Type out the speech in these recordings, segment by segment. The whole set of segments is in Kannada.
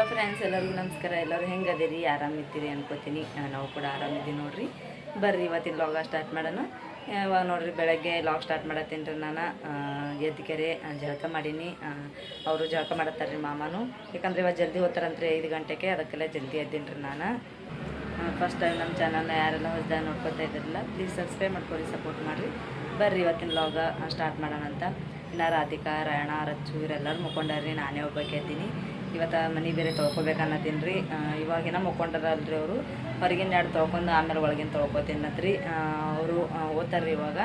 ಹಲೋ ಫ್ರೆಂಡ್ಸ್ ಎಲ್ಲರಿಗೂ ನಮಸ್ಕಾರ. ಎಲ್ಲರೂ ಹೆಂಗದಿರಿ? ಆರಾಮಿದ್ದೀರಿ ಅನ್ಕೋತೀನಿ. ನಾವು ಕೂಡ ಆರಾಮಿದ್ದೀವಿ ನೋಡ್ರಿ. ಬರ್ರಿ, ಇವತ್ತಿನ ಲಾಗ ಸ್ಟಾರ್ಟ್ ಮಾಡೋಣ. ಇವಾಗ ನೋಡ್ರಿ, ಬೆಳಗ್ಗೆ ಲಾಗ್ ಸ್ಟಾರ್ಟ್ ಮಾಡತ್ತೀನಿ ರೀ ನಾನು. ಎದ್ದಿಕೆರೆ ಜಳಕ ಮಾಡೀನಿ. ಅವರು ಜಳಕ ಮಾಡತ್ತಾರೆ ರೀ ಮಾಮನು. ಯಾಕಂದ್ರೆ ಇವಾಗ ಜಲ್ದಿ ಹೋಗ್ತಾರಂತ್ರಿ ಐದು ಗಂಟೆಗೆ. ಅದಕ್ಕೆಲ್ಲ ಜಲ್ದಿ ಎದ್ದೀನಿ ರೀ ನಾನು. ಫಸ್ಟ್ ಟೈಮ್ ನಮ್ಮ ಚಾನಲ್ನ ಯಾರೆಲ್ಲ ಹೊಸದಾಗಿ ನೋಡ್ಕೊತಾ ಇದ್ದಿರಲ್ಲ ಪ್ಲೀಸ್ ಸಬ್ಸ್ಕ್ರೈಬ್ ಮಾಡ್ಕೊರಿ ಸಪೋರ್ಟ್ ಮಾಡಿರಿ. ಬರ್ರಿ, ಇವತ್ತಿನ ಲಾಗ ಸ್ಟಾರ್ಟ್ ಮಾಡೋಣ ಅಂತ. ಇನ್ನು ರಾಧಿಕಾ, ರಾಯಣ ರಚ್ಚು ಇವರೆಲ್ಲರೂ ಮುಕ್ಕೊಂಡಾರ್ರಿ. ನಾನೇ ಒಬ್ಬಕ್ಕೆ ಇದ್ದೀನಿ ಇವತ್ತು ಮನೆ ಬೇರೆ ತೊಳ್ಕೊಬೇಕು ಅನ್ನತ್ತೀನಿ ರೀ ಇವಾಗಿನ ಮುಕ್ಕೊಂಡರಲ್ರಿ ಅವರು ಹೊರಗಿನ ಎರಡು ತೊಳ್ಕೊಂಡು ಆಮೇಲೆ ಒಳಗಿನ ತೊಳ್ಕೊತೀನತ್ರಿ ಅವರು ಓದ್ತಾರ್ರಿ ಇವಾಗ.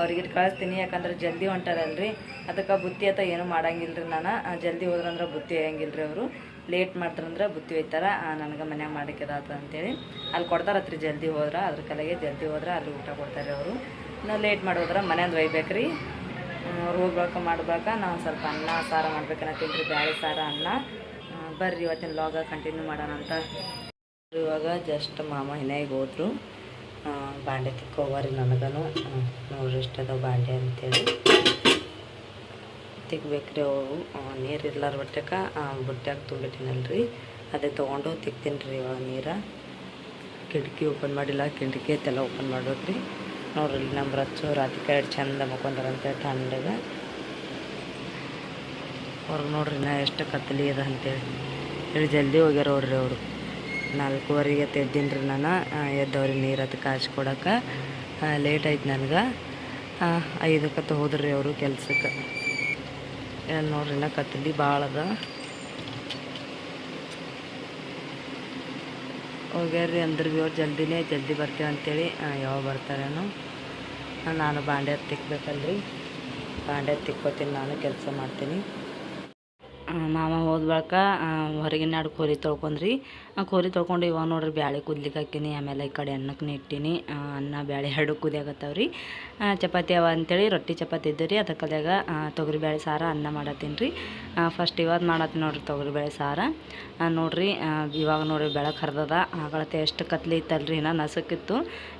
ಅವ್ರಿಗೆ ಇಟ್ಟು ಕಳಿಸ್ತೀನಿ, ಯಾಕಂದ್ರೆ ಜಲ್ದಿ ಹೊಂಟಾರಲ್ರಿ. ಅದಕ್ಕೆ ಬುತ್ತಿ ಅಂತ ಏನು ಮಾಡಂಗಿಲ್ಲ ರೀ ನಾನು ಜಲ್ದಿ ಹೋದ್ರಂದ್ರೆ ಬುತ್ತಿ ಒಯ್ಯಂಗಿಲ್ಲ ರೀ ಅವರು. ಲೇಟ್ ಮಾಡ್ತಾರಂದ್ರೆ ಬುತ್ತಿ ಒಯ್ತಾರ. ನನಗೆ ಮನ್ಯಾಗ ಮಾಡಿಕೆದಾತ ಅಂತೇಳಿ. ಅಲ್ಲಿ ಕೊಡ್ತಾರತ್ರಿ ಜಲ್ದಿ ಹೋದ್ರೆ, ಅದ್ರ ಕಲೆಗೆ ಜಲ್ದಿ ಹೋದ್ರೆ, ಅಲ್ಲಿ ಊಟ ಕೊಡ್ತಾರೆ ಅವರು. ನಾವು ಲೇಟ್ ಮಾಡೋದ್ರೆ ಮನೆಯಿಂದ ಒಯ್ಬೇಕು ರೀ ಅವ್ರು ಹೋಗ್ಬೇಕು ಮಾಡ್ಬೇಕಾ ನಾವು ಸ್ವಲ್ಪ ಅನ್ನ, ಸಾರ ಮಾಡ್ಬೇಕನ್ನ ತಿಂದ್ರಿ ಬ್ಯಾಳೆ ಸಾರ, ಅನ್ನ. ಬರ್ರಿ, ಇವತ್ತಿನ ಲಾಗ ಕಂಟಿನ್ಯೂ ಮಾಡೋಣ ಅಂತ. ಇವಾಗ ಜಸ್ಟ್ ಮಾಮ ಹಿನಾಯಿಗೆ ಹೋದ್ರು. ಬಾಂಡೆ ತಿಕ್ಕೋವರಿ ನನಗನು. ನೋಡ್ರಿ ಇಷ್ಟದ ಬಾಂಡೆ ಅಂತೇಳಿ. ತಿಕ್ಬೇಕ್ರಿ ಅವು ನೀರು ಇರ್ಲಾರ ಬಟ್ಟಕ ಬುಟ್ಟ್ಯಾಗ ತುಂಬಿಟ್ಟಿನಲ್ರಿ. ಅದೇ ತೊಗೊಂಡು ತಿಕ್ತೀನಿ ರೀ ಇವಾಗ ನೀರ. ಕಿಟಕಿ ಓಪನ್ ಮಾಡಿಲ್ಲ, ಕಿಟಕಿ ಐತೆಲ್ಲ ಓಪನ್ ಮಾಡ್ಬೇಕ್ರಿ ನೋಡ್ರಿ ಇಲ್ಲಿ ನಮ್ಮ ರಚ್ಚು ರಾತ್ರಿ ಎರಡು ಚಂದ ಮಕ್ಕೊಂಡಾರಂತೆ ತಣ್ಣಗೆ ಹೊರಗೆ ನೋಡ್ರಿ, ನಾ ಎಷ್ಟು ಕತ್ತಲಿ ಅದ ಅಂತೇಳಿ. ಹೇಳಿ ಜಲ್ದಿ ಹೋಗ್ಯಾರ ನೋಡ್ರಿ ಅವರು. ನಾಲ್ಕೂವರೆಗೆ ತೆದ್ದೀನಿ ರೀ ನಾನು. ಎದ್ದವ್ರಿಗೆ ನೀರು ಅದು ಕಾಯಿಸಿ ಕೊಡೋಕೆ. ಲೇಟ್ ಆಯ್ತು ನನಗೆ. ಐದಕ್ಕೆ ಹೋದ್ರಿ ಅವರು ಕೆಲ್ಸಕ್ಕೆ. ಎಲ್ಲಿ ನೋಡ್ರಿ ನಾ ಕತ್ತಲಿ ಭಾಳ ಅದ. ಹೋಗ್ಯಾರ್ರಿ ಅಂದ್ರೆ ಭೀ ಅವ್ರು ಜಲ್ದಿನೇ ಜಲ್ದಿ ಬರ್ತೀವಿ ಅಂತೇಳಿ. ಯಾವಾಗ ಬರ್ತಾರೇನು. ನಾನು ಬಾಂಡೆ ತಿಕ್ಬೇಕಲ್ರಿ. ಬಾಂಡೆ ತಿಕ್ಕೋತೀನಿ, ನಾನು ಕೆಲಸ ಮಾಡ್ತೀನಿ. ಮಾಮ ಹೋದ ಬಳಿಕ ಹೊರಗಿನ ಎರಡು ಕೋರಿ ತೊಳ್ಕೊಂಡ್ರಿ. ಆ ಕೋರಿ ತೊಳ್ಕೊಂಡು ಇವಾಗ ನೋಡ್ರಿ ಬ್ಯಾಳೆ ಕುದ್ಲಿಕ್ಕೆ ಹಾಕಿನಿ ಆಮೇಲೆ ಈ ಕಡೆ ಅನ್ನಕ್ಕೆ ಇಟ್ಟಿನಿ ಆ, ಅನ್ನ ಬ್ಯಾಳೆ ಎರಡು ಕುದಿಯಾಗತ್ತವ್ರಿ ಚಪಾತಿ ಅವ ಅಂತೇಳಿ, ರೊಟ್ಟಿ ಚಪಾತಿ ಇದ್ದು ರೀ ಅದಕ್ಕೆ ಕಲ್ಯಾಗ ತೊಗರಿ ಬೇಳೆ ಸಾರ ಅನ್ನ ಮಾಡತ್ತೀನಿ ರೀ ಫಸ್ಟ್ ಇವಾಗ ಮಾಡತ್ತೀನಿ ನೋಡ್ರಿ ತೊಗರಿ ಬೇಳೆ ಸಾರ ನೋಡ್ರಿ ಇವಾಗ ನೋಡ್ರಿ ಬೆಳಕು ಹರಿದದ. ಆಗಳತ್ತೆ ಎಷ್ಟು ಕತ್ಲಿ ಇತ್ತಲ್ರಿ ನಾನು ನಸಕ್ಕಿತ್ತು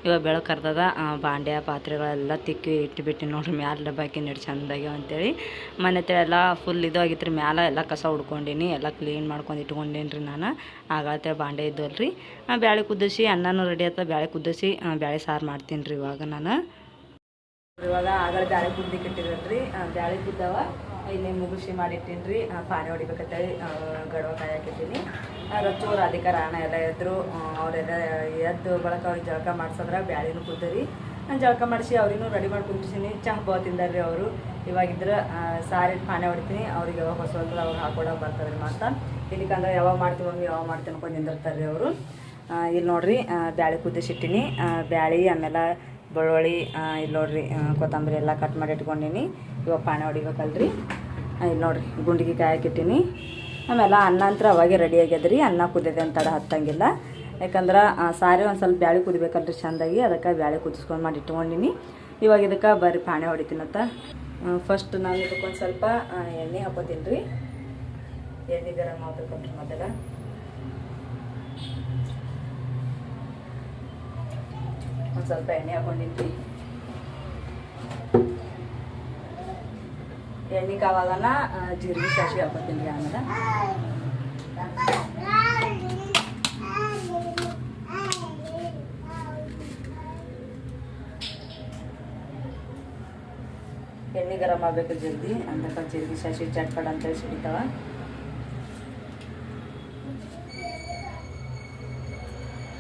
ಇವಾಗ ಬೆಳಕು ಹರಿದದ. ಬಾಂಡ್ಯ, ಪಾತ್ರೆಗಳೆಲ್ಲ ತಿಕ್ಕಿ ಇಟ್ಬಿಟ್ಟು ನೋಡ್ರಿ, ಮ್ಯಾಲೆ ಡಬ್ಬಾಕಿ ನೀರು ಚೆಂದಾಗಿ ಅಂತೇಳಿ. ಮನೆ ಹತ್ರ ಎಲ್ಲ ಫುಲ್ ಇದು ಆಗಿತ್ತು ರೀ ಮ್ಯಾಲೆ ಎಲ್ಲ ಕಸ ಉಡ್ಕೊಂಡಿನಿ, ಎಲ್ಲ ಕ್ಲೀನ್ ಮಾಡ್ಕೊಂಡು ಇಟ್ಕೊಂಡೇನಿ ರೀ ನಾನು. ಆಗಳತ್ತೆ ಬಾಂಡೆ ಇದ್ದಲ್ರಿ. ಬ್ಯಾಳೆ ಕುದಿಸಿ ಅನ್ನನೂ ರೆಡಿ ಆಯ್ತು ಬ್ಯಾಳೆ ಕುದಿಸಿ ಬ್ಯಾಳೆ ಸಾರು ಮಾಡ್ತೀನಿ ರೀ ಇವಾಗ ನಾನು. ಇವಾಗ ಆಗಲೇ ಬ್ಯಾಳೆ ಬುದ್ದಿ ಕಟ್ಟಿದ್ರಿ ಬ್ಯಾಳೆ ಕುದ್ದವ ಇಲ್ಲಿ ಮುಗಿಸಿ ಮಾಡಿಟ್ಟಿನಿ ರೀ ಪಾನಿ ಹೊಡಿಬೇಕಂತೇಳಿ ಗಡವ ಕಾಯಕಿದ್ದೀನಿ ರಚ್ಚು ರಾಧಿಕಾ ರಾಣ ಎಲ್ಲ ಎದ್ರು. ಅವರೆಲ್ಲ ಎದ್ದು ಬಳಕ ಅವ್ರಿಗೆ ಜಳಕ ಮಾಡ್ಸಂದ್ರೆ ಬ್ಯಾಳಿನೂ ಕುದ್ದರಿ ನಾನು ಜಳಕ ಮಾಡಿಸಿ ಅವ್ರಿಗೂ ರೆಡಿ ಮಾಡಿ ಕುಂದಿಸಿನಿ ಚಹಾ ಬಾ ತಿಂದಾರ್ರಿ ಅವರು. ಇವಾಗಿದ್ರೆ ಸಾರಿ ಪಾನಿ ಹೊಡಿತೀನಿ. ಅವ್ರಿಗೆ ಯಾವಾಗ ಹೊಸ ಹೊಲ್ತದ ಅವ್ರು ಬರ್ತಾರೆ ಮತ್ತೆ ಇಲ್ಲಿಕಂದ್ರೆ ಯಾವಾಗ ಮಾಡ್ತೀವಿ ಮಮ್ಮಿ ಯಾವಾಗ ಮಾಡ್ತೀನಿ ಅನ್ಕೊಂಡು ನಿಂದಿರ್ತಾರೆ ರೀ ಅವರು ಇಲ್ಲಿ ನೋಡ್ರಿ ಬ್ಯಾಳೆ ಕುದಿಸಿಟ್ಟಿನಿ. ಬ್ಯಾಳಿ ಆಮೇಲೆ ಬೆಳ್ಳುಳ್ಳಿ ಇಲ್ಲಿ ನೋಡ್ರಿ ಕೊತ್ತಂಬರಿ ಎಲ್ಲ ಕಟ್ ಮಾಡಿ ಇಟ್ಕೊಂಡಿನಿ. ಇವಾಗ ಪಾಣಿ ಹೊಡಿಬೇಕಲ್ರಿ. ಇಲ್ಲಿ ನೋಡ್ರಿ, ಗುಂಡಿಗೆ ಕಾಯಕ್ಕಿಟ್ಟಿನಿ ಆಮೇಲೆ ಅನ್ನ ಅಂತರ ಅವಾಗೆ ರೆಡಿ ಆಗ್ಯದ್ರಿ. ಅನ್ನ ಕುದಿದೆ ಅಂತ ಹತ್ತಂಗಿಲ್ಲ. ಯಾಕಂದ್ರೆ ಸಾರಿ ಒಂದು ಸ್ವಲ್ಪ ಬ್ಯಾಳಿ ಕುದಿಬೇಕಲ್ರಿ ಚೆಂದಾಗಿ. ಅದಕ್ಕೆ ಬ್ಯಾಳೆ ಕುದಿಸ್ಕೊಂಡು ಮಾಡಿ ಇಟ್ಕೊಂಡಿನಿ. ಇವಾಗ ಇದಕ್ಕೆ ಬರ್ರಿ ಪಾಣಿ ಹೊಡಿತೀನತ್ತ ಫಸ್ಟ್ ನಾನು ಇದಕ್ಕೊಂದು ಸ್ವಲ್ಪ ಎಣ್ಣೆ ಹಾಕೋತೀನಿ ರೀ ಎಣ್ಣೆ ಗರಂ ಆಗ್ಬೇಕಲ್ರಿ ಮೊದಲ. ಒಂದು ಸ್ವಲ್ಪ ಎಣ್ಣೆ ಹಾಕೊಂಡಿದ್ವಿ ಎಣ್ಣೆ ಕಾವಾಗನ ಜೀರಿಗೆ ಸಾಸಿವೆ ಹಾಕೋತೀನಿ ರೀ ಆಮೇಲೆ ಎಣ್ಣೆ ಗರಂ ಆಗಬೇಕು ಜಲ್ದಿ ಅಂತಕ ಜೀರಿಗೆ ಸಾಸಿವೆ ಚಟ್ಪಡ ಅಂತೇಳಿ ಸಿಡಿತಾವ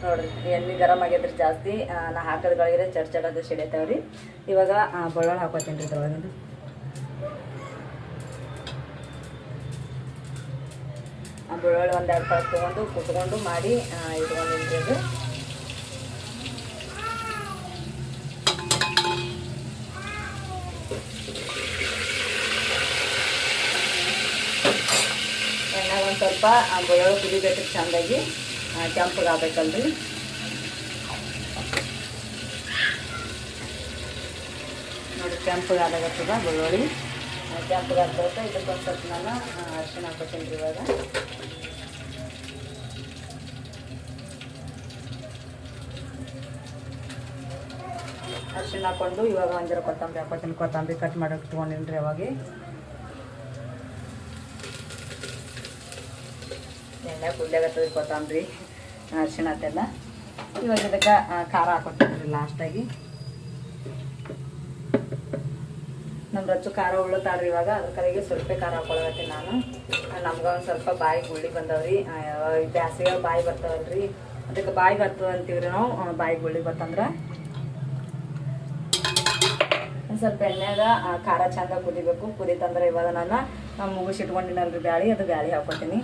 ನೋಡ್ರಿ, ಎಣ್ಣೆ ಗರಂ ಆಗೈತ್ರಿ ಜಾಸ್ತಿ. ನಾ ಹಾಕೋದ್ಗಳಿಗೆ ಅದು ಸಿಡಿತಾವ್ರಿ ಇವಾಗ ಬೆಳ್ಳುಳ್ಳಿ ಹಾಕೋತೀನಿ ರೀ ಇದ್ರೊಳಗಿಂದು. ಆ ಬೆಳ್ಳುಳ್ಳಿ ಎರಡು ತಾಸು ತೊಗೊಂಡು, ಕುಟ್ಕೊಂಡು ಮಾಡಿ ಇದು ರೀ ಅದು ಎಣ್ಣೆ ಒಂದು ಸ್ವಲ್ಪ ಬೆಳ್ಳುಳ್ಳಿ ಕುದಿಬೇಕು ಚೆಂದಾಗಿ. ಕೆಂಪಗೆ ಆಗ್ಬೇಕಲ್ರಿ ನೋಡಿ ಕೆಂಪಗೆ ಬೆಳ್ಳುಳ್ಳಿ. ಕೆಂಪಗೆ ಆಗ್ತೈತೆ ಇದಕ್ಕೆ ಒಂದು ಸ್ವಲ್ಪ ನಾನು ಅರ್ಶಿಣ ಹಾಕೋತೀನಿ ರೀ ಇವಾಗ. ಅರಿಶಿಣ ಹಾಕೊಂಡು ಇವಾಗ ಒಂದು ಜರ ಕೊತ್ತಂಬರಿ ಹಾಕೋತೀನಿ. ಕೊತ್ತಂಬರಿ ಕಟ್ ಮಾಡಿ ತೊಗೊಂಡಿನಿ ರೀ ಅವಾಗ. ಎಣ್ಣೆ ಕುದ್ಯಾಗತ್ತದ ಕೊತ್ತಂಬರಿ. ಅರಿಶಿಣ ಅದೆಲ್ಲ. ಇವಾಗ ಇದಕ್ಕೆ ಖಾರ ಹಾಕೊಟ್ಟಿದ್ರಿ ಲಾಸ್ಟಾಗಿ ನಮ್ಮ ರಚ್ಚು ಖಾರ ಉಳ್ಳತಾಳ್ರಿ ಇವಾಗ. ಅದ್ರ ಕಡೆಗೆ ಸ್ವಲ್ಪ ಖಾರ ಹಾಕೊಳಗತ್ತೀನಿ ನಾನು. ನಮ್ಗೆ ಒಂದು ಸ್ವಲ್ಪ ಬಾಯಿ ಗುಳ್ಳಿ ಬಂದವ್ರಿ. ಬ್ಯಾಸಿಗೆ ಬಾಯಿ ಬರ್ತಾವಲ್ರಿ. ಅದಕ್ಕೆ ಬಾಯಿ ಬರ್ತದ ಅಂತೀವ್ರಿ ನಾವು. ಬಾಯಿ ಗುಳ್ಳಿ ಬರ್ತಂದ್ರೆ ಸ್ವಲ್ಪ ಎಣ್ಣೆಗ ಖಾರ ಚಂದ ಕುದಿಬೇಕು. ಕುದಿತಂದ್ರೆ ಇವಾಗ ನಾನು ಮುಗಿಸಿಟ್ಕೊಂಡಿನಲ್ರಿ ಬ್ಯಾಳಿ. ಅದು ಬ್ಯಾಳಿ ಹಾಕೊತೀನಿ.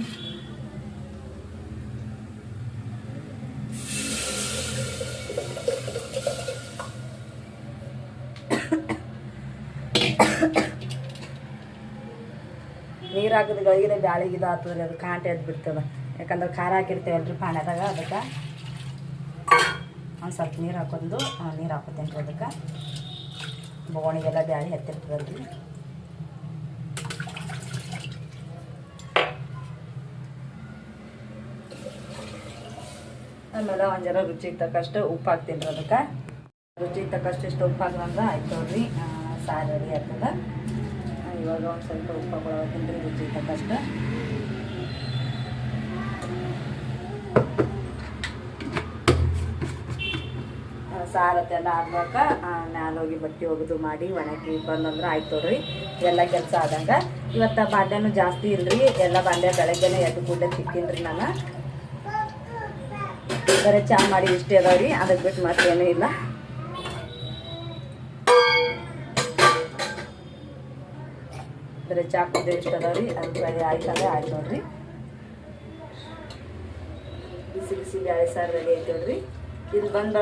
ನೀರು ಹಾಕಿದ ಗಳಿಗೆ ಬ್ಯಾಳಿಗೆ ಇದು ಅದು ಕಾಂಟೆ ಎದ್ದು ಬಿಡ್ತದ. ಯಾಕಂದ್ರೆ ಖಾರ ಹಾಕಿರ್ತೇವಲ್ರಿ ಪಾಣ್ಯದಾಗ, ಅದಕ್ಕೆ ಒಂದು ಸ್ವಲ್ಪ ನೀರು ಹಾಕೊಂಡು ನೀರು ಹಾಕೋತೇನ್ರಿ ಅದಕ್ಕೆ. ಬೋಣಿಗೆಲ್ಲ ಬ್ಯಾಳಿ ಹತ್ತಿರ್ತದಲ್ರಿ ಆಮೇಲೆ ಒಂದು ಜರ ರುಚಿಗೆ ತಕ್ಕಷ್ಟು ಉಪ್ಪು ಹಾಕ್ತೀನಿ ರೀ ಅದಕ್ಕೆ. ರುಚಿಗೆ ತಕ್ಕಷ್ಟು ಇಷ್ಟು ಉಪ್ಪು ಹಾಕಂದ್ರೆ ಆಯ್ತು ನೋಡ್ರಿ ಸಾರು ರೆಡಿ ಇವಾಗ ಒಂದು ಸ್ವಲ್ಪ ಉಪ್ಪು ಕೊಡಬೇಕಂದ್ರೆ ರುಚಿ ಕಷ್ಟ ಸಾರತ್ತೆಲ್ಲ ಆದ್ಮ್ಯಾಕ ಮ್ಯಾಲ ಹೋಗಿ ಬಟ್ಟೆ ಒಗೆದು ಮಾಡಿ, ಒಣಗಿ ಬಂದಂದ್ರೆ ಆಯ್ತು ನೋಡ್ರಿ ಎಲ್ಲ ಕೆಲಸ ಆದಂಗ. ಇವತ್ತು ಬಾಂಡ್ಯನೂ ಜಾಸ್ತಿ ಇಲ್ರಿ. ಎಲ್ಲ ಬಾಂಡೆ ಬೆಳಗ್ಗೆನೆ ಎದ್ದು ಕೂಡಲೇ ತಿಕ್ಕಿನ್ರಿ ನಾನು. ಬರೀ ಚಾ ಮಾಡಿ ಇಷ್ಟೇ ಅದಾವ್ರಿ. ಅದಕ್ಕೆ ಬಿಟ್ಟು ಮತ್ತೇನೂ ಇಲ್ಲ. ಬರೀ ಚಾ ಅದಾವ ರೀ ಅದ್ರ ಬೇಳೆ ಆಯ್ತಂದ್ರೆ ಆಯ್ತು ನೋಡ್ರಿ. ಬಿಸಿ ಬಿಸಿ ಬ್ಯಾಳೆ ಸಾರು ರೆಡಿ ಐತೆ ನೋಡ್ರಿ. ಇಲ್ಲಿ ಬಂದ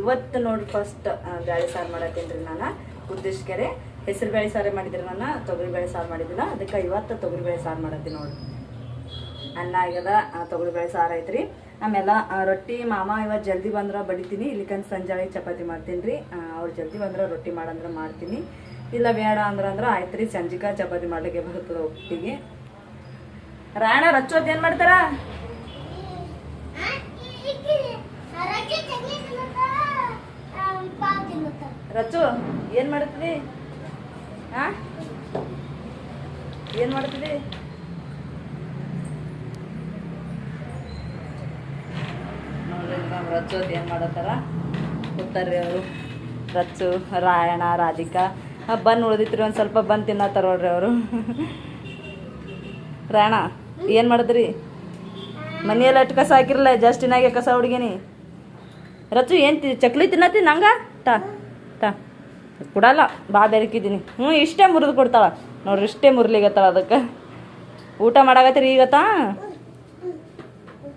ಇವತ್ತು ನೋಡ್ರಿ ಫಸ್ಟ್ ಗಾಳಿ ಸಾರು ಮಾಡತ್ತೀನಿ ರೀ ನಾನು. ಉದ್ದೇಶಕೆರೆ ಹೆಸರು ಬೇಳೆ ಸಾರೇ ಮಾಡಿದ್ರಿ ನಾನು ತೊಗರಿಬೇಳೆ ಸಾರು ಮಾಡಿದ್ದಿಲ್ಲ. ಅದಕ್ಕೆ ಇವತ್ತು ತೊಗರಿಬೇಳೆ ಸಾರು ಮಾಡತ್ತೀನಿ ನೋಡ್ರಿ. ಅನ್ನ ಆಗ್ಯದ ತೊಗರಿಬೇಳೆ ಸಾರು ಐತ್ರಿ ಆಮೇಲೆ ರೊಟ್ಟಿ ಮಾಮ ಇವತ್ತು ಜಲ್ದಿ ಬಂದ್ರೆ ಬಡಿತೀನಿ. ಇಲ್ಲಿಕಂತ ಸಂಜೆ ಚಪಾತಿ ಮಾಡ್ತೀನಿ ರೀ. ಅವ್ರು ಜಲ್ದಿ ಬಂದ್ರೆ ರೊಟ್ಟಿ ಮಾಡಂದ್ರೆ ಮಾಡ್ತೀನಿ. ಇಲ್ಲ ಬೇಡ ಅಂದ್ರೆ ಅಂದ್ರೆ ಆಯ್ತು ರೀ ಸಂಜಿಕ ಚಪಾತಿ ಮಾಡ್ಲಿಕ್ಕೆ ಬರ್ತದೆ ಒಟ್ಟಿಗೆ. ರಾಯಣ ರಚ್ಚೋದ್ ಏನು ಮಾಡ್ತಾರ? ರಚ್ಚು, ಏನ್ ಮಾಡ್ತೀವಿ ಆ? ಏನ್ ಮಾಡ್ತೀವಿ ನೋಡ್ರಿ ಏನು ಏನ್ ಮಾಡತ್ತಾರ? ಕೂತಾರ್ರಿ ಅವರು. ರಚ್ಚು ರಾಯಣ ರಾಧಿಕಾ. ಬನ್ ಉಳ್ದಿತ್ರಿ ಒಂದು ಸ್ವಲ್ಪ ಬನ್ ತಿನ್ನತ್ತಾರ ನೋಡ್ರಿ ಅವರು. ರಾಣ, ಏನು ಮಾಡಿದ್ರಿ? ಮನೆಯಲ್ಲಿ ಅಟ್ಟು ಕಸ ಹಾಕಿರಲ್ಲ ಜಸ್ಟ್ ಇನ್ನಾಗೆ ಕಸ ಹುಡುಗಿನಿ. ರಚ್ಚು, ಏನು ಚಕ್ಲಿ ತಿನ್ನತ್ತಿ ನಂಗೆ? ತಾ ತಾ. ಕೊಡಲ್ಲ, ಬಾ ಬೆರಕಿದ್ದೀನಿ. ಹ್ಞೂ ಇಷ್ಟೇ ಮುರಿದು ಕೊಡ್ತಾಳ. ನೋಡ್ರಿ, ಇಷ್ಟೇ ಮುರ್ಲಿಗತ್ತಾಳ ಅದಕ್ಕೆ. ಊಟ ಮಾಡಾಕತ್ತೀರಿ ಈಗ ತಾ?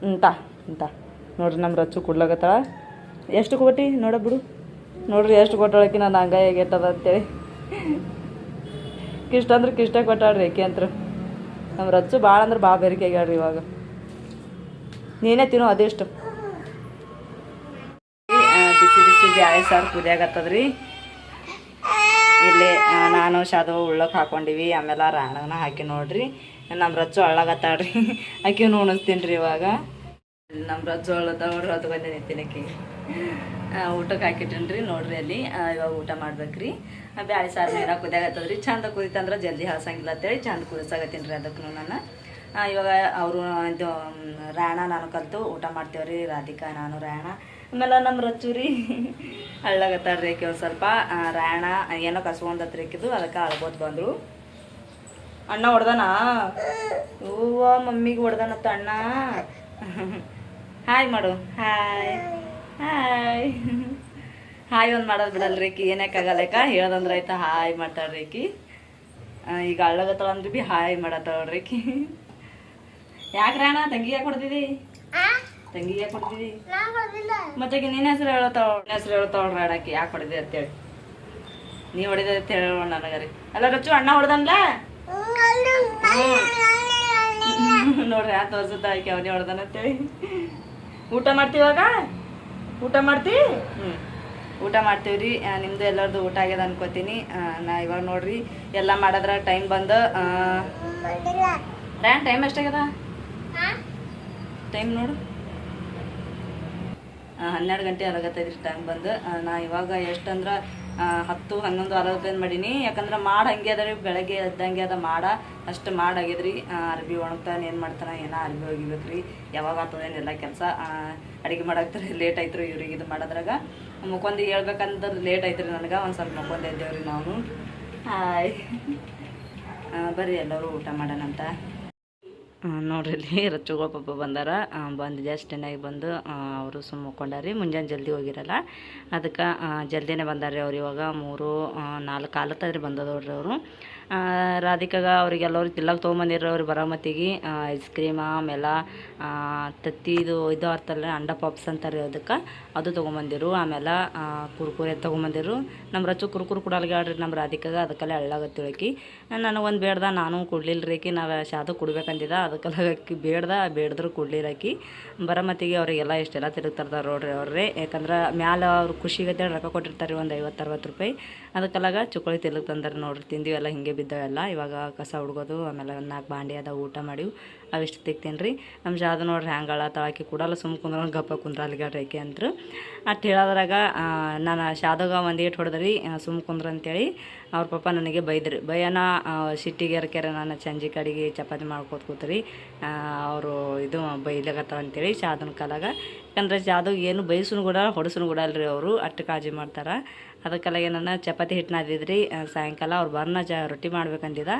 ಹ್ಞೂ ತಾ ಹ್ಞೂ ತಾ. ನೋಡ್ರಿ ನಮ್ಮ ರಚ್ಚು ಕೊಡ್ಲಾಗತ್ತಾಳ ಎಷ್ಟು ಕೊಟ್ಟಿ? ನೋಡ ಬಿಡು. ನೋಡ್ರಿ, ಎಷ್ಟು ಕೊಟ್ಟಾಳಕಿ ನಾನು ಹಂಗ ಹೇಗೆಟ್ಟದ ಅಂತೇಳಿ. ಕಿಷ್ಟ ಅಂದ್ರೆ ಕಿಷ್ಟ ಕೊಟ್ಟಾಳ್ರಿ ಏಕೆ ಅಂತ ನಮ್ಮ ರಚ್ಚು ಭಾಳ ಅಂದ್ರೆ ಭಾಳ ಬೇರೆ ಆಗ್ಯಾಳ್ರಿ ಇವಾಗ. ನೀನೇ ತಿನ್ನು ಅದೆಷ್ಟು? ಇಷ್ಟು ಬಿಸಿ ಬಿಸಿ ಬ್ಯಾಳೆ ಸಾರು ಕುದಿಯಾಗತ್ತದ್ರಿ ಇಲ್ಲಿ ನಾನು ಶಾದವ ಉಳ್ಳಕ್ಕೆ ಹಾಕೊಂಡಿವಿ, ಆಮೇಲೆ ರಾಣನ ಹಾಕಿ ನೋಡ್ರಿ. ನಮ್ಮ ರಚ್ಚು ಅಳ್ಳಾಗತ್ತಾಳ್ರಿ ಹಾಕಿ ಉಣಿಸ್ತೀನಿ ರೀ ಇವಾಗ. ನಮ್ಮ ರಜ್ಜು ಅಳ್ಳದವ್ರು ಅದು ಬಂದೆ ನಿಂತೀನಿ ಆಕಿಗೆ ಊಟಕ್ಕೆ ಹಾಕಿಟ್ಟಿನಿ ರೀ ನೋಡ್ರಿ ಅಲ್ಲಿ. ಇವಾಗ ಊಟ ಮಾಡ್ಬೇಕ್ರಿ. ಬ್ಯಾಳಿ ಸಾರು ನೀರಾಗ ಕುದಿಯಾಗತ್ತದ್ರಿ ಚಂದ ಕುದಿತಂದ್ರೆ ಜಲ್ದಿ ಹಾಸಂಗಿಲ್ಲ ಅಂತೇಳಿ ಚಂದ ಕುದಿಸಾಗತ್ತೀನಿ ರೀ ಅದಕ್ಕೂ ನಾನು ಇವಾಗ ಅವರು, ಇದು ರಾಣ ನಾನು ಕಲಿತು. ಊಟ ಮಾಡ್ತೇವ್ರಿ. ರಾಧಿಕಾ ನಾನು ರಾಯಣ ಆಮೇಲೆ ನಮ್ಮ ರಚ್ಚುರಿ ಹಳ್ಳಾಗತ್ತಾಳ್ರಿ ಆಕೆ ಒಂದು ಸ್ವಲ್ಪ. ರಾಯಣ ಏನೋ ಕಸ್ಕೊಂಡತ್ರಿ ಆಕಿದು. ಅದಕ್ಕೆ ಅಳ್ಬೋದು ಬಂದರು. ಅಣ್ಣ ಹೊಡ್ದನ? ಹೂವ ಮಮ್ಮಿಗೆ ಹೊಡ್ದನತ್ತ ಅಣ್ಣ. ಹಾಯ್ ಮಾಡು. ಹಾಯ್ ಹಾಯ್ ಹಾಯ್ ಒಂದು ಮಾಡೋದು ಬಿಡಲ್ರಿ ಆಕಿ ಏನಕ್ಕಾಗಲ್ಲಕ್ಕ ಹೇಳ್ದಂದ್ರೆ ಆಯ್ತಾ ಹಾಯ್ ಮಾಡ್ತಾಳೆ ಆಕಿ ಈಗ ಅಳ್ಳಗತ್ತಳ ಅಂದ್ರೆ ಬಿ ಹಾಯ್ ಮಾಡತ್ತಳ ಆಕಿ ಯಾಕೆ ರಾಣ ತಂಗಿ ಯಾಕೆ ತಂಗಿಗೆ ತಂಗಿ ಯಾಕೆ ಹೊಡ್ದಿದಿ? ಮತ್ತೆ ನಿನ್ನ ಹೆಸರು ಹೇಳ್ತಾಳ ನಿನ್ನ ಹೆಸರು ಹೇಳ್ತಾಳ ರಾಡಾಕಿ ಯಾಕೆ ಹೊಡೆದಿ ಅಂತೇಳಿ. ನೀ ಹೊಡೆದ ಅಂತ ಹೇಳೋಣ ನನಗರಿ ಅಲ್ಲ ರಚು ಅಣ್ಣ ಹೊಡೆದನ್ಲ? ನೋಡ್ರಿ ಆ ತೋರ್ಸುತ್ತ ಆಕೆ ಅವನೇ ಹೊಡೆದನ ಅಂತೇಳಿ. ಊಟ ಮಾಡ್ತೀವಾಗ ಊಟ ಮಾಡ್ತಿ? ಊಟ ಮಾಡ್ತೀವ್ರಿ. ಆ, ನಿಮ್ದು ಎಲ್ಲರದು ಊಟ ಆಗ್ಯದ ಅನ್ಕೋತೀನಿ. ನಾ ಇವಾಗ ನೋಡ್ರಿ ಎಲ್ಲ ಮಾಡದ್ರ ಟೈಮ್ ಬಂದು ಟೈಮ್ ಎಷ್ಟಾಗ್ಯದ? ಟೈಮ್ ನೋಡು. ಹನ್ನೆರಡು ಗಂಟೆ ಆಗತ್ತೈತ್ರಿ ಟೈಮ್ ಬಂದು. ನಾ ಇವಾಗ ಎಷ್ಟಂದ್ರೆ ಹತ್ತು, ಹನ್ನೊಂದು ಅರವತ್ತೈದು ಮಾಡೀನಿ. ಯಾಕಂದ್ರೆ ಮಾಡ ಹಂಗೆ ಅದ ರೀ, ಬೆಳಗ್ಗೆ ಎದ್ದಂಗೆ ಅದ ಮಾಡ. ಅಷ್ಟು ಮಾಡ ಆಗ್ಯದ್ರಿ. ಅರ್ಬಿ ಒಣಗ್ತಾನೆ ಏನು ಮಾಡ್ತಾನೆ ಏನೋ ಅರ್ಬಿ ಒಗಿಬೇಕು ರೀ ಯಾವಾಗ ಆಗ್ತದೇನೆಲ್ಲ ಕೆಲಸ. ಅಡುಗೆ ಮಾಡಾಕ್ತಾರೆ ಲೇಟ್ ಆಯ್ತು ರೀ ಇವ್ರಿಗೆ ಇದು ಮಾಡೋದ್ರಾಗ. ಮುಕೊಂದು ಹೇಳ್ಬೇಕಂದ್ರೆ ಲೇಟ್ ಆಯ್ತು ರೀ ನನಗೆ. ಒಂದು ಸ್ವಲ್ಪ ಮುಕೊಂದು ಎದ್ದೇವ್ರಿ ನಾವು ಹಾಯ್. ಬರ್ರಿ ಎಲ್ಲರೂ ಊಟ ಮಾಡೋಣಂತ. ನೋಡ್ರಿ, ಇಲ್ಲಿ ರಚ್ಚುಗಳ ಪಾಪ ಬಂದಾರ. ಬಂದು ಜಸ್ಟ್ ಏನಾಗಿ ಬಂದು ಅವರು ಸುಮ್ಮ ಮುಕ್ಕೊಂಡಾರಿ ಮುಂಜಾನೆ ಜಲ್ದಿ ಹೋಗಿರಲ್ಲ. ಅದಕ್ಕೆ ಜಲ್ದಿನೇ ಬಂದಾರ್ರಿ ಅವ್ರು ಇವಾಗ ಮೂರು ನಾಲ್ಕು ಕಾಲತ್ತದ್ರಿ ಬಂದದ ನೋಡ್ರಿ ಅವರು. ರಾಧಿಕಾಗ ಅವ್ರಿಗೆಲ್ಲವ್ರು ತಿಲ್ಲಕ್ಕೆ ತೊಗೊಂಬಂದಿರೋ ಅವ್ರು ಬರೋ ಮತ್ತಿಗೆ ಐಸ್ ಕ್ರೀಮ್ ಆಮೇಲೆ ತತ್ತಿದು ಇದು ಅರ್ಥಲ್ಲ ಅಂಡ ಪಾಪ್ಸ್ ಅಂತಾರೆ ಅದಕ್ಕೆ ಅದು ತೊಗೊಂಬಂದಿರು. ಆಮೇಲೆ ಕುರ್ಕುರೆ ತೊಗೊಂಬಂದಿರು. ನಮ್ಮ ರಚು ಕುರ್ಕುರು ಕೊಡಲ್ಗಾಡ್ರಿ ನಮ್ಮ ರಾಧಿಕಾಗ, ಅದಕ್ಕೆಲ್ಲ ಎಳ್ಳಾಗತ್ತಿಳಕಿ ನನಗೆ ಒಂದು ಬೇಡ್ದ, ನಾನು ಕೊಡ್ಲಿಲ್ಲ ರೀ ಆಕಿ, ನಾವು ಶಾದು ಕೊಡ್ಬೇಕಂದಿದ್ದ ಅದಕ್ಕೆಲ್ಲ ಅಕ್ಕಿ ಬೇಡ್ದ, ಬೇಡದ್ರು ಕೊಡ್ಲಿಲ್ಲ ಆಕಿ. ಬರಮತಿಗೆ ಅವರಿಗೆಲ್ಲ ಇಷ್ಟೆಲ್ಲ ತಿರುಗ್ತಾರ್ದಾರ ನೋಡ್ರಿ ಅವ್ರೆ ಯಾಕಂದ್ರೆ ಮ್ಯಾಲೆ ಅವ್ರು ಖುಷಿಗತ್ತೆ ರೊಕ್ಕ ಕೊಟ್ಟಿರ್ತಾರೆ ಒಂದು ಐವತ್ತು ಅರವತ್ತು ರೂಪಾಯಿ. ಅದಕ್ಕೆಲ್ಲಾಗ ಚುಕ್ಕಳಿ ತಿರುಗ್ ತಂದಾರೆ ನೋಡ್ರಿ ತಿಂದಿವೆಲ್ಲ ಹಿಂಗೆ ಬಿದ್ದಾವೆಲ್ಲ ಇವಾಗ ಕಸ ಹುಡ್ಗೋದು ಆಮೇಲೆ ನಾಲ್ಕು ಬಾಂಡೆ ಅದ ಊಟ ಮಾಡಿವು ಅವಿಷ್ಟು ತೆಗ್ತೇನೆ ರೀ. ನಮ್ಮ ಜಾದ ನೋಡ್ರಿ ಹ್ಯಾಂಗಳ ತಳಕಿ ಕೂಡಲ್ಲ ಸುಮ್ ಕುಂದ್ರ ಗಪ್ಪ ಕುಂದ್ರ ಅಲ್ಲಿಗಾಡ್ರಿ ಆಕೆ ಅಂದ್ರು ಅಷ್ಟು ಹೇಳೋದ್ರಾಗ ನಾನು ಶಾದಾಗ ಒಂದು ಏಟ್ ಹೊಡೆದ್ರಿ ಸುಮ್ ಕುಂದ್ರ ಅಂತೇಳಿ ಅವ್ರ ಪಾಪ ನನಗೆ ಬೈದ್ರಿ. ಭಯನ ಸಿಟ್ಟಿಗೆ ಎರಕ್ಯಾರ ನಾನು ಚಂಜಿ ಕಡೆಗೆ ಚಪಾತಿ ಮಾಡ್ಕೊತ ಕೂತ್ರಿ. ಅವರು ಇದು ಬೈಲಾಗತ್ತಾರ ಅಂತೇಳಿ ಶಾದನ ಕಾಲಾಗ ಯಾಕಂದ್ರೆ ಜಾದು ಏನು ಬೈಸುನು ಕೂಡ ಹೊಡಸುನು ಕೂಡ ಅಲ್ರಿ ಅವರು ಅಷ್ಟು ಕಾಳಜಿ ಮಾಡ್ತಾರೆ. ಅದಕ್ಕೆಲ್ಲ ನಾನು ಚಪಾತಿ ಹಿಟ್ಟು ನಾದಿದ್ರಿ ಸಾಯಂಕಾಲ ಅವ್ರು ಬರ್ನ ಜ ರೊಟ್ಟಿ ಮಾಡ್ಬೇಕಂದಿದ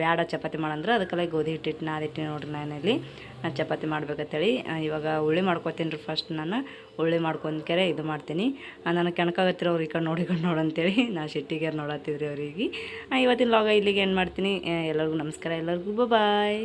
ಬ್ಯಾಡ ಚಪಾತಿ ಮಾಡಂದ್ರೆ ಅದಕ್ಕೆಲ್ಲ ಗೋಧಿ ಹಿಟ್ಟು ಹಿಟ್ಟು ನೋಡ್ರಿ ನಾನಲ್ಲಿ ನಾನು ಚಪಾತಿ ಮಾಡ್ಬೇಕಂತೇಳಿ ಇವಾಗ ಉಳ್ಳಿ ಮಾಡ್ಕೊತೀನಿ ರೀ ಫಸ್ಟ್ ನಾನು. ಉಳ್ಳಿ ಮಾಡ್ಕೊಂಡ್ಕೆರೆ ಇದು ಮಾಡ್ತೀನಿ. ನನಗೆ ಕೆಣಕಾಗತ್ತಿರೋ ಅವ್ರು ಈ ಕಡೆ ನೋಡಿ, ಈ ಕಡೆ ನೋಡಂತೇಳಿ ನಾ ಸಿಟ್ಟಿಗೆ ನೋಡತ್ತಿದ್ರಿ ಅವ್ರಿಗೆ. ಇವತ್ತಿನ ಲಾಗ ಇಲ್ಲಿಗೆ ಏನು ಮಾಡ್ತೀನಿ? ಎಲ್ಲರಿಗೂ ನಮಸ್ಕಾರ, ಎಲ್ಲರಿಗೂ ಬಾಯ್